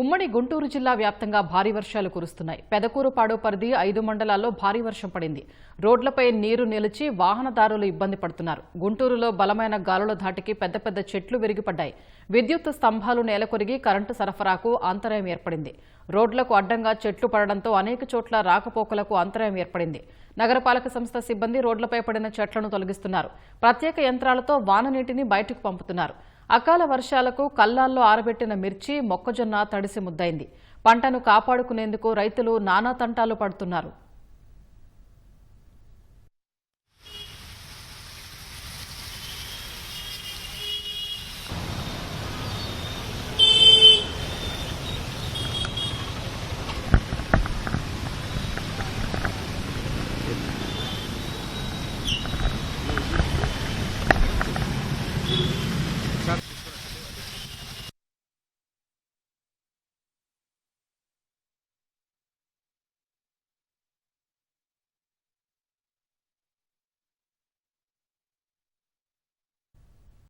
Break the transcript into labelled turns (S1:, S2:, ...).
S1: ఉమ్మడి గుంటూరు జిల్లా వ్యాప్తంగా భారీ వర్షాలు కురుస్తున్నాయి. పెదకూరుపాడు పరిధి ఐదు మండలాల్లో భారీ వర్షం పడింది. రోడ్లపై నీరు నిలిచి వాహనదారులు ఇబ్బంది పడుతున్నారు. గుంటూరులో బలమైన గాలుల ధాటికి పెద్ద పెద్ద చెట్లు విరిగిపడ్డాయి. విద్యుత్ స్తంభాలు నేలకొరిగి కరెంటు సరఫరాకు అంతరాయం ఏర్పడింది. రోడ్లకు అడ్డంగా చెట్లు పడడంతో అనేక చోట్ల రాకపోకలకు అంతరాయం ఏర్పడింది. నగరపాలక సంస్థ సిబ్బంది రోడ్లపై పడిన చెట్లను తొలగిస్తున్నారు. ప్రత్యేక యంత్రాలతో వాన నీటిని బయటకు పంపుతున్నారు. అకాల వర్షాలకు కల్లాల్లో ఆరబెట్టిన మిర్చి మొక్కజొన్న తడిసి ముద్దైంది పంటను కాపాడుకునేందుకు రైతులు నానా తంటాలు పడుతున్నారు Thank you.